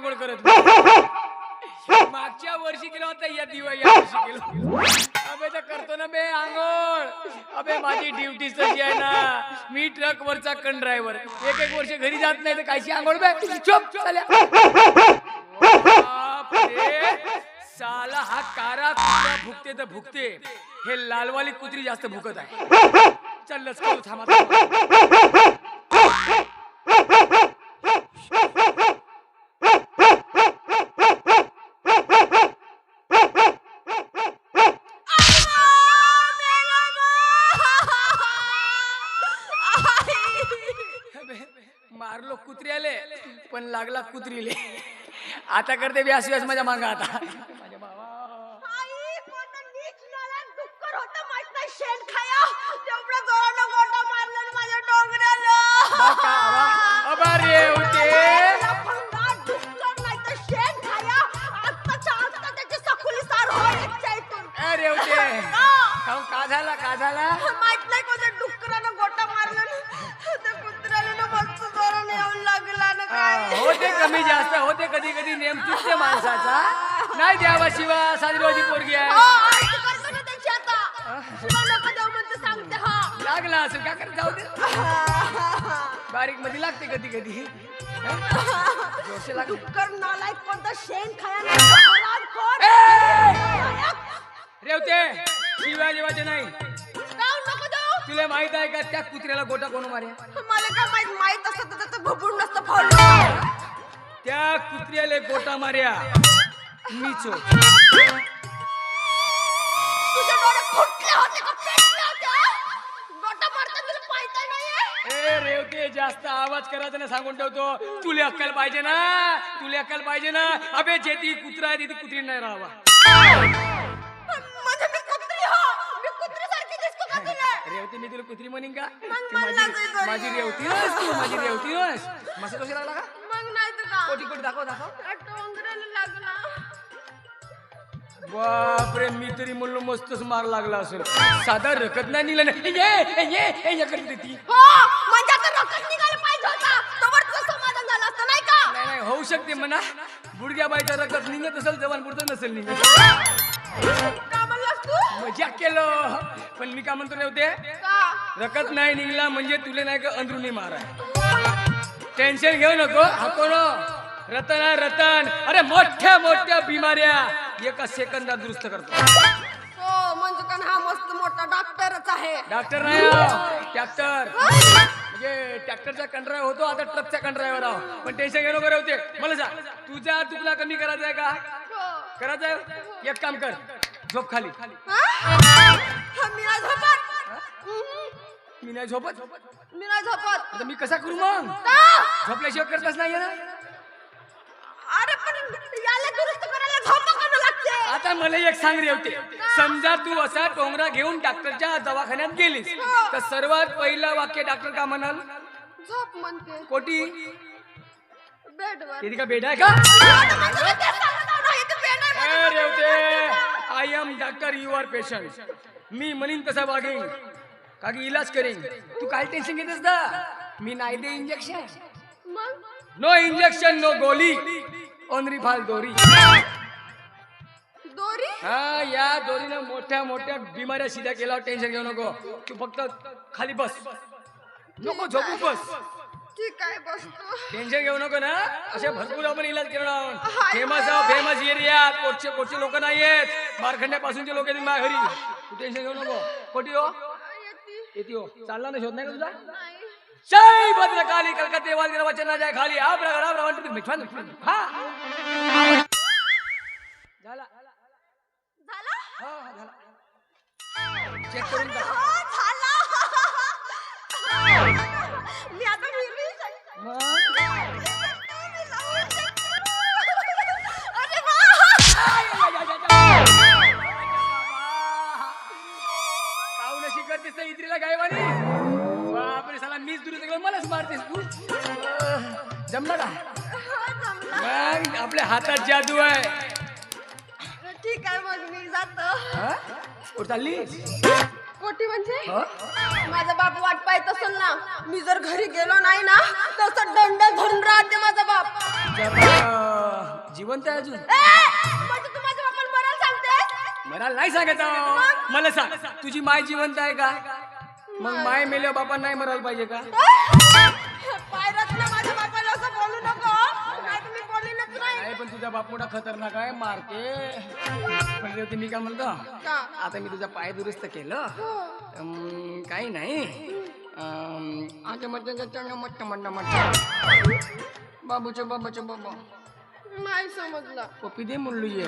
आंघोळ करत नाही. मागच्या वर्षी केलं होतं या दिवाळी या वर्षी केलं अबे तर करतो ना बे आंघोळ. अबे माझी ड्युटी तशी आहे ना. मी ट्रक वरचा कन ड्रायव्हर एक एक वर्ष घरी जात नाही तर कायची आंघोळ बे. चुप चाल्या साला हा कारा कुत्रा भुकते तर भुकते. हे लालवाली कुत्री जास्त भुकत आहे. चल लस करू थांबा थांबा. अबे, मारलो कुत्र्याले पण लागला कुत्रीले. आता करते व्यास व्यास माझ्या मांगा आता. आई, कोणतं नीच नालायक होते कमी जास्त होते कधी कधी नेम चुकते माणसाचा. नाही द्यावा शिवा साजरीवादी पोरगी आहे. हा. लागला असेल का करत जाऊ दे. बारीकमध्ये लागते कधी कधी. लागते. डुक्कर नालायक कोणता शेण खाया. रेवते शिवाय जेवायचे नाही. तुला माहीत आहे का त्या कुत्र्याला गोटा कोण मारे? मला काय माहीत? माहीत असतं तर त्याचं भुबुड नसतं फोडलं त्या कुत्र्याला गोटा मार्या. मीच हो. तुझे डोळे फुटले होते का? पेटले होते? गोटा मारता तुला पाहता नाहीये? ए रेवते जास्त आवाज करायचा ना सांगून ठेवतो. तुला अक्कल पाहिजे ना? तुला अक्कल पाहिजे ना? अबे जे ती कुत्रा आहे ती कुत्री नाही राहावा. रेवती मी तुला कुत्री म्हणीन का? मग ती मला माझी? रेवती. तू माझी रेवती मस्त कशी लागला का? मग नाही तर का? कोटी कोटी दाखव दाखव. लागला. बापरे मी तरी म्हणलो मस्तच मार लागला असेल. साधा रकत नाही निघला नाही. ये हो म्हणजे आता रकत निघायला पाहिजे होता. तोवर तुझं समाधान झालं असतं नाही का? नाही नाही होऊ शकते म्हणा. बुडग्या बाईचा रकत निघत असेल जवान पुढचं नसेल निघत. का म्हणलास तू? मजा केलं. पण मी काय म्हणतो का? रकत नाही निघला म्हणजे तुले नाही का अंदरुनी मार टेन्शन घेऊ नको. हाको न रतन रतन. अरे मोठ्या मोठ्या बिमाऱ्या. एका सेकंदात दुरुस्त करतो. हो म्हणजे कारण हा मस्त मोठा डॉक्टरच आहे. डॉक्टर नाही आहो, ट्रॅक्टर म्हणजे ट्रॅक्टरचा कंट्राय होतो आता ट्रकचा कंट्रायवर आहो. पण टेन्शन घेऊ नको होते मला सांग तुझा तुला कमी करायचा आहे का? हो. करायचं आहे एक काम कर. झोप खाली. हा? मी नाही झोपत. मी नाही झोपत? मी नाही झोपत. आता मी कसा करू मग? झोपल्याशिवाय करतच नाहीये ना? अरे पण याला दुरुस्त करायला झोप करणं लागते. आता मला एक सांग रे होते समजा तू असा टोंगरा घेऊन डॉक्टरच्या दवाखान्यात गेलीस तर सर्वात पहिलं वाक्य डॉक्टर का म्हणाल? झोप म्हणते. कोटी. बेडवर. किती का बेड आहे? का? रेवते. I am doctor you are patient मी म्हणीन तसा वागेन का की इलाज करेन. तू काय टेन्शन घेतेस ना? मी नाही दे इंजेक्शन नो इंजेक्शन नो गोली. ओनरी फाल दोरी. दोरी? हा या दोरीनं मोठ्या मोठ्या बिमाऱ्या सिध्या केल्यावर टेन्शन घेऊ नको. तू फक्त खाली बस. नको झोपू बस. ठीक आहे बसतो? टेन्शन घेऊ नको ना. असे भरपूर आपण इलाज करणार फेमस फेमस एरिया कोटचे कोटचे लोक नाही आहेत मारखंड्यापासूनचे लोक आहेत माझ्या घरी तू टेन्शन घेऊ नको. कोटी हो? येते. हो. चालला ना शोध नाही का तुझा? जय भद्रकाली कलकत्ते वालगिरा वचन जाय खाली. हा प्रकार हा प्रकार मिठवान हा. झाला. झालं? हा हा, झाला. चेक करून टाक हो झालं मी आता त्या इत्रीला गायवानी. बापरे साला मीच दुरुस्त केलं मलाच मारतेस तू. जमलं का मग आपल्या हातात जादू आहे. ठीक हा? कुठं चालली कोटी म्हणजे? माझा बाप वाट पाहत असेल ना मी जर घरी गेलो नाही ना तसं दंड धरून राहते माझा बाप. जरा जिवंत आहे अजून. ए, मला नाही सांगायचं. मला सांग. तुझी माय जिवंत आहे का? मग माय. मेल्या बापा नाही मरायला पाहिजे का? नको नाही. पण तुझा बाप मोठा खतरनाक आहे मारते. पण रेवती मी काय म्हणतो? आता मी तुझा पाय दुरुस्त केलं. अं, काही नाही. अं, आता मटण चंग मट्ट मट्ट मट्ट. बाबूच्या बाबाच्या बाबा. नाही समजला. पप्पी दे म्हणलो ये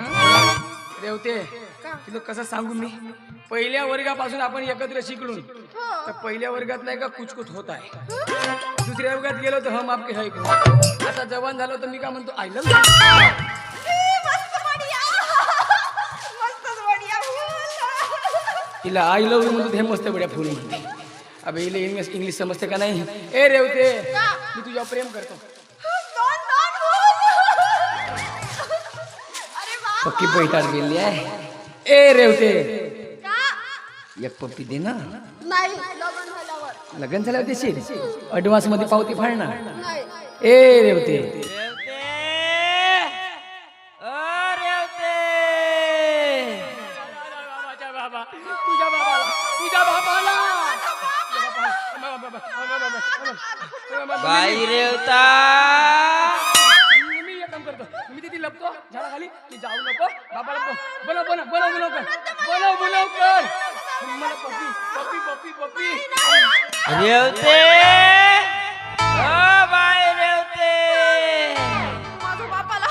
रेवते का? तुला कसं सांगू मी? पहिल्या वर्गापासून आपण एकत्र शिकलो हो. तर पहिल्या वर्गात नाही का कुछ कुछ होत आहे. दुसऱ्या वर्गात गेलो तर हम आपके है कौन? आता जवान झालो तर मी काय म्हणतो आय लव्ह मस्त बढिया. मस्तच बढिया तिला आय लव्ह यू म्हणतो हे मस्त बड्या फुल म्हणते अबे हिला इंग्लिश इंग्लिश समजते का नाही? ए रेवते मी तुझ्यावर प्रेम करतो. पक्की पैठार गेली आहे. ए रेवते. का? एक पप्पी दे ना. नाही लग्न झाल्यावर. देशील? ऍडव्हान्समध्ये पावती फाडणार. नाही. ए रेवते. की जाऊ नको. बाबाला बो- बोलव बोलव बोलव बोलव कर. बोलव बोलव कर. मला पप्पी पप्पी पप्पी पप्पी. रेवते. O by रेवते. माझ्या बापाला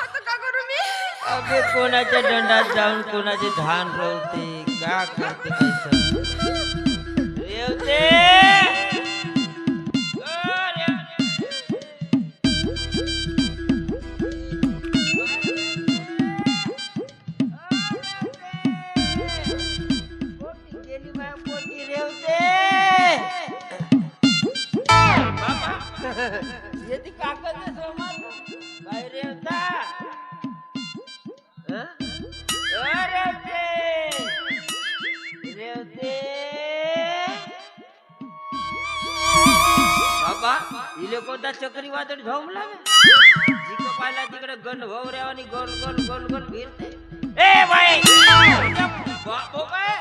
आता का करू मी? अबे कोणाच्या दंडात जाऊन कोणाचे धान रवते? का करते रेवते. पोटी रेवते. येते काकद सोमन. रेवता. रेवते. रेवते. बाबा इले कोणता चक्रीवादळ झोंबला जिकडं पाहिला तिकडे गण भाऊ रेवानी गोल गोल गोल गोल फिरते ए बाई! बापो काय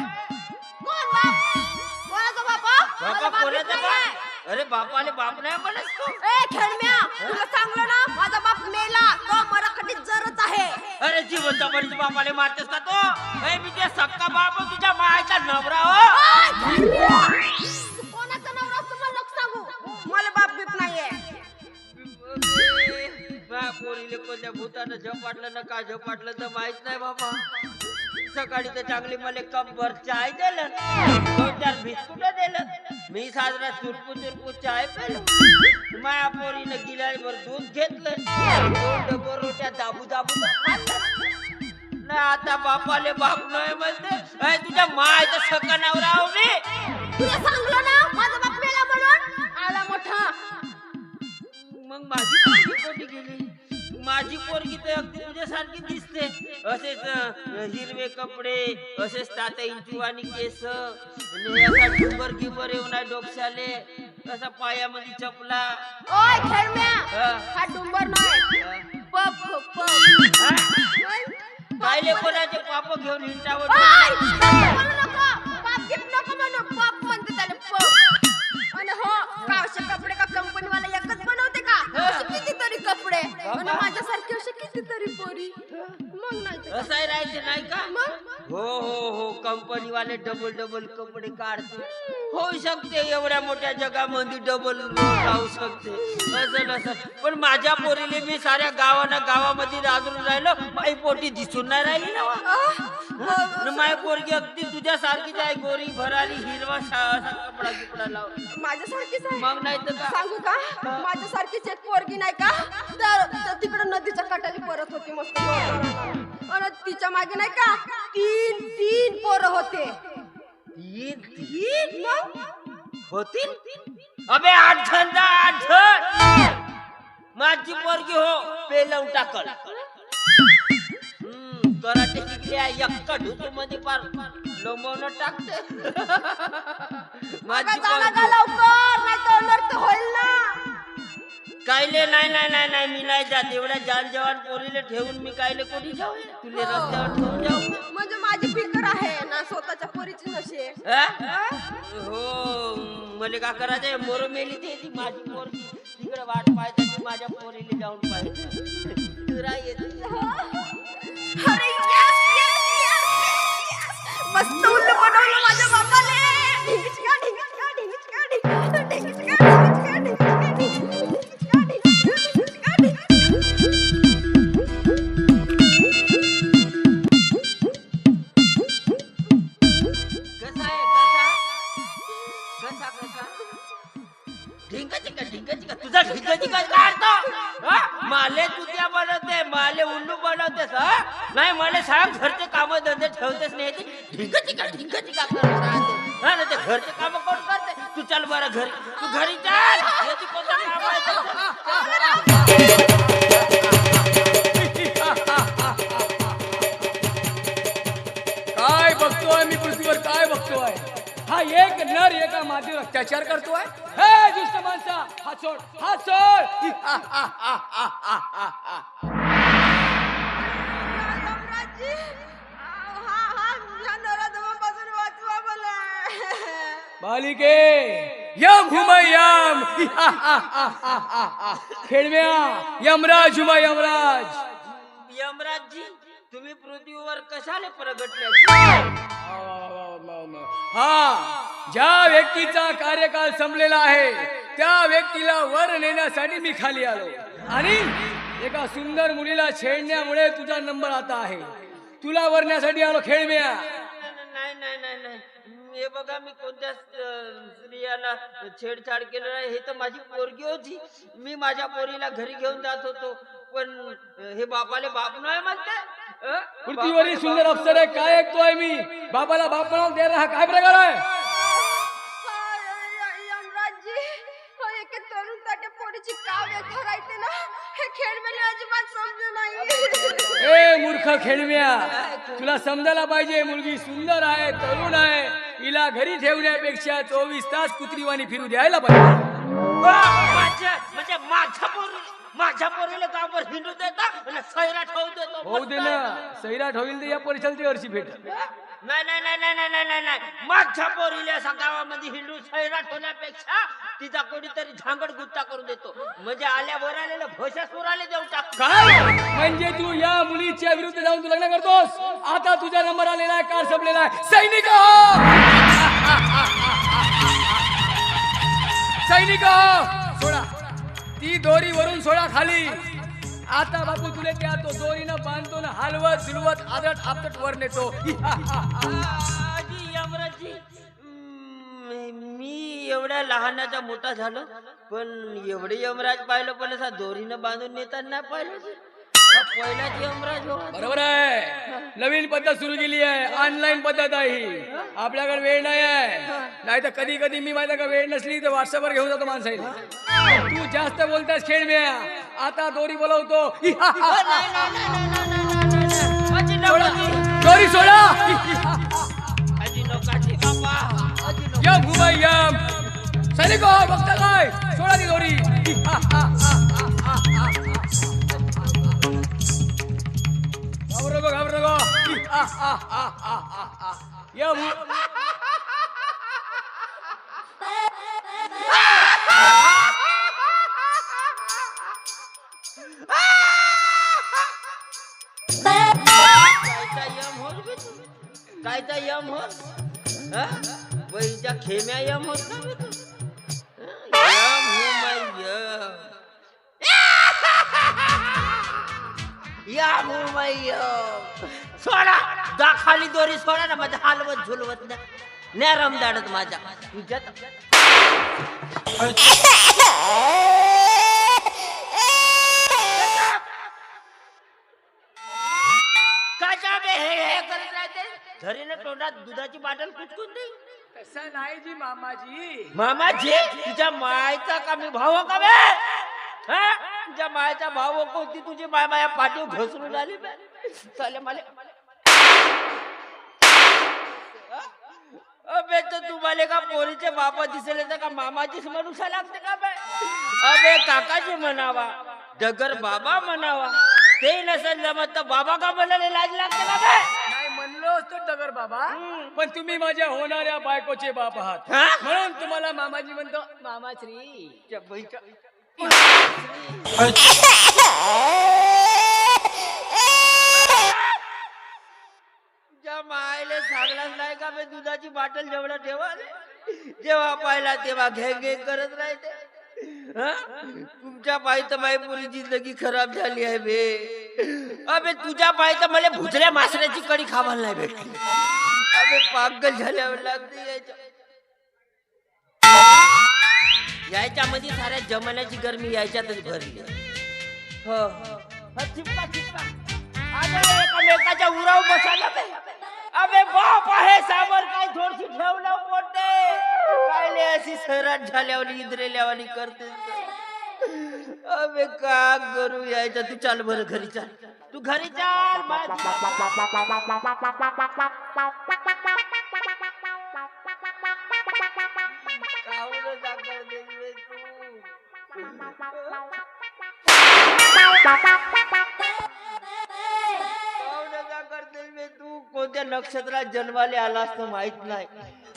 बापा बापा बाप कोणाचा. बाप? अरे बापाले बाप नाही म्हणत तू. ए खेळम्या तुला सांगलं ना? माझा बाप मेला तो मराठीत जरच आहे. अरे जिवंत मरीच बापाले मारतेस का तो? ए मी ते सक्का बाप तुझ्या मायचा नवरा हो. कोणाचा नवरा असतो मला नको सांगू? मला बाप बीप नाहीये. बा पोरीले कोणत्या भूतानं झपाटलं ना का झपाटलं तर माहीत नाही बाबा. सकाळी तर चांगली मला कप भर चाय दिलं. दोन चार बिस्कुट दिलं? मी साजरा चुरपू चुरपू चाय पेलो. माया पोरीनं भर दूध घेतलं. दोन डबो रोट्या दाबू दाबू खाल्लं ना आता बापाले बाप नाही म्हणते. अय, तुझ्या मायचं सका नवरा हो मी. तुला सांगलं ना माझा बाप मेला म्हणून. आला मोठा. मग माझी माझी पोरगी तर अगदी तुझ्यासारखी दिसते. असेच अं, हिरवे कपडे असेच तात्या इंचुवानी केस आणि असा डुंबर गिंबर येऊन आहे डोक्याले असा पायामध्ये चपला. ओय खेळम्या हा. हा डुंबर नाही. पप पप हा? ओय. कायले कोणाचे पाप घेऊन हिंटावर ओय, म्हणू नको. पाप गिफ्ट नको म्हणू. पाप असे कितीतरी पोरी मग नाही तर असंही राहायचे नाही का मग हो हो हो कंपनी वाले डबल डबल कपडे काढते. होऊ शकते एवढ्या मोठ्या जगामध्ये डबल राहू शकते. असं नसं. पण माझ्या पोरीले मी साऱ्या गावाना गावामध्ये राजून राहिलो माई पोटी दिसून नाही राहिली ना माय पोरगी अगदी तुझ्या सारखीच आहे गोरी भरारी हिरवा कपडा गिपडा लावून. माझ्यासारखीच आहे. मग नाही तर सांगू का? माझ्यासारखीच एक पोरगी नाही का? तर तर तिकडं नदीच्या काठाली परत होती मस्त. आणि तिच्यामागे नाही का? तीन तीन पोरं होते. तीन तीन? मग? होतील अबे आठ जण दा, आठ जण माझी पोरगी हो पेलवून टाकल. हम्म. कराटे शिकली आहे एक्का ढुसू मध्ये पार लोंबवणं टाकते. माझी चला पोरगी. लवकर नाही तर होईल ना. कायले नाही नाही नाही नाही मी नाही जात. एवढ्या जान जवान पोरीले ठेवून मी कायले कोणी जाऊ? तुले रस्त्यावर ठेवून जाऊ? म्हणजे माझी फिकर आहे ना स्वतःच्या पोरीची नशी. हा? हो? मला का करायचंय मोर मेली ते ती माझी पोरगी तिकडे वाट पाहायचं की माझ्या पोरीला जाऊन पाहिजे तुरा येते. अरे yes, yes, yes, yes. मस्त उल्लू बनवलं माझ्या बापाने ढिंगिचका, ढिंगिचका, ढिंगिचका, ढिंगिचका, ढिंगिचका, ढिंगिचका, कधी कधी तुझा काढतो हा? माले तुझ्या बनवते माले उल्लू बनवतेस हा? नाही मला सांग घरचे काम धंदे ठेवतेस नाही ते ढिंकाची का ढिंकाची का करत राहते? हा ना ते घरचे काम कोण करते? तू चल बरं घरी. तू घरी चल. याची कोणतं काम आहे ते चल. काय बघतोय मी पृथ्वीवर? काय बघतोय? हा एक नर एका मातीवर अत्याचार करतोय? हे दुष्ट माणसा सोड हा सोड हा हा बालिके यम हुमय यम खेळव्या यमराज हुमय यमराज. यमराजजी तुम्ही पृथ्वीवर कशाले प्रगटले? हा ज्या व्यक्तीचा कार्यकाल संपलेला आहे त्या व्यक्तीला वर नेण्यासाठी मी खाली आलो. आणि एका सुंदर मुलीला छेडण्यामुळे तुझा नंबर आता आहे. तुला वरण्यासाठी आलो खेळम्या नाही नाही नाही नाही हे बघा मी कोणत्या स्त्रियाला छेडछाड केलं नाही. हे तर माझी पोरगी होती. मी माझ्या पोरीला घरी घेऊन जात होतो. पण हे बापाले बाप नाही म्हणते? पृथ्वीवरील सुंदर अप्सर आहे काय ऐकतोय मी? बाबाला बाप म्हणाल द्यायला हा काय प्रकार आहे? मूर्ख खेळव्या. तुला समजायला पाहिजे मुलगी सुंदर आहे तरुण आहे. हिला घरी ठेवण्यापेक्षा चोवीस तास कुत्रीवाणी फिरू द्यायला पाहिजे. म्हणजे माझ्या पोरी- माझ्या पोरीला कामावर हिंडू देता आणि सैरा ठेवू देतो. होऊ दे ना. सैराट होईल तर या परीक्षाला ते वर्षी भेट. नाही नाही नाही नाही नाही नाही नाही, नाही माझ्या पोरीला सकाळामध्ये हिंडू सैराट होण्यापेक्षा तिचा कोणीतरी झांगड गुत्ता करून देतो. म्हणजे आल्या वर आलेलं भोशा सुराले देऊ टाक काय? म्हणजे तू या मुलीच्या विरुद्ध जाऊन तू लग्न करतोस? आता तुझा नंबर आलेला आहे कार संपलेला आहे. सैनिक सैनिक सोडा. ती दोरी वरून सोडा खाली. आता बापू तुले त्या तो दोरीनं बांधतो ना हलवत झुलवत आदट आपटत वर नेतो. मी एवढ्या लहानाचा मोठा झालो पण एवढे यमराज पाहिलं पण असा दोरीनं बांधून नेताना पाहिलं हा पहिलाच यमराज हो बरोबर आहे नवीन पद्धत सुरू केली आहे ऑनलाईन पद्धत आहे ही आपल्याकडे वेळ नाही आहे नाही तर कधी कधी मी माझ्याकडे वेळ नसली तर व्हॉट्सअपवर घेऊन जातो माणसाला तू जास्त बोलतास खेळ म्या आता दोरी बोलवतो दोरी सोडा. यम यम সাইলে গো বক্তা কয় সোনালি গৌরী ঘাবড়ে গো ঘাবড়ে গো ইয়া কাইটা ইয়াম হস হ্যাঁ ওইটা খেমে ইয়াম হস না या मुंबई. सोडा. दा खाली दोरी सोडा ना माझ्या हालवत झुलवत ना नाही रमदाडत माझ्या. कशा हे करत राहते. झरीनं तोंडात दुधाची बाटल कुचकून देईल तसं नाही जी मामाजी. मामाजी तुझ्या मायचा का मी का बे? तुझ्या मायचा भाऊ होती? तुझी माय माया पाठी घसरून आली बे. मला अबे तर तुम्हाला का पोरीचे बाप दिसले तर का मामाचीच मनुष्य लागते का बे? अबे काकाजी म्हणावा डगर बाबा म्हणावा. ते नसेल जमत तर बाबा का म्हणाले लाज लागते का बे? असतो डगर बाबा. पण तुम्ही माझ्या होणाऱ्या बायकोचे बाप आहात. हा? म्हणून तुम्हाला मामाजी म्हणतो मामाश्री. तुझ्या मायले सांगलाच नाही का बे दुधाची बाटल जेवढा ठेवाले जेव्हा पाहिला तेव्हा घे घे करत राहते. हं? तुमच्या पायी तर माई पुरी जिंदगी खराब झाली आहे बे. अबे तुझ्या पाय तर मला भुजऱ्या मासऱ्याची कडी खावायला नाही भेटली. अबे पागल झाल्यावर लागते यायच्या याच्यामध्ये साऱ्या जमान्याची गरमी यायच्यातच भरली. हो हो. चिपका चिपका. अबे एकामेकाच्या उराव बसायला बे. अबे बाप आहे साबर काय थोडशी ठेवलं मोठे. काय अशी सराट झाल्यावर इद्रेल्यावानी करते अबे का करू यायचा? तू चाल बरं घरी चाल. तू घरी चाल तू? कोणत्या नक्षत्रात जन्माले आलास तर माहीत नाही.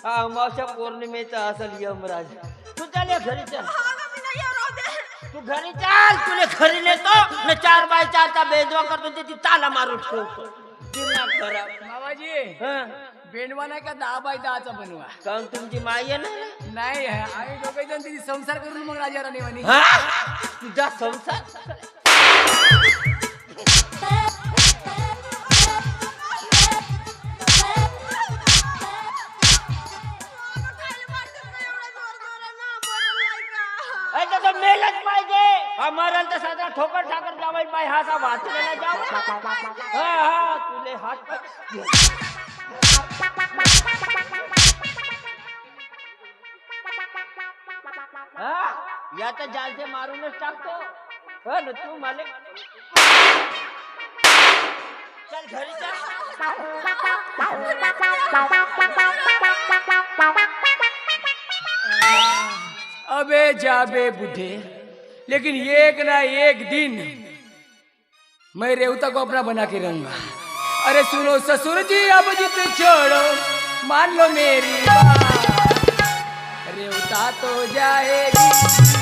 हा अमावस्या पौर्णिमेचा असेल यमराज. तू चाल या घरी चल. घरी चाल तुले घरी नेतो. न चार बाय चारचा बेदवा करतो ते ती ताला मारून ठेवतो. दिमाग खराब मामाजी हं. बेंडवा नाही का दहा बाय दहाचा बनवा? काहून तुमची माई आहे ना? नाही आम्ही दोघे जण तिथे संसार करून मग राजा राणी म्हणे. हा? तुझा संसार? पाहिजे हा मरण तर साधा ठोकर ठाकर जावाई पाय हा असा वाचलेला जाव हा हा तुले हात पाय- हा या तर जालचे मारूनच टाकतो हो ना तू माले चल घरी चल अबे जाबे बूढ़े। लेकिन एक ना एक दिन मैं रेवता को अपना बना के रहूंगा अरे सुनो ससुर जी अब जिद छोड़ो मान लो मेरी बात रेवता तो जाएगी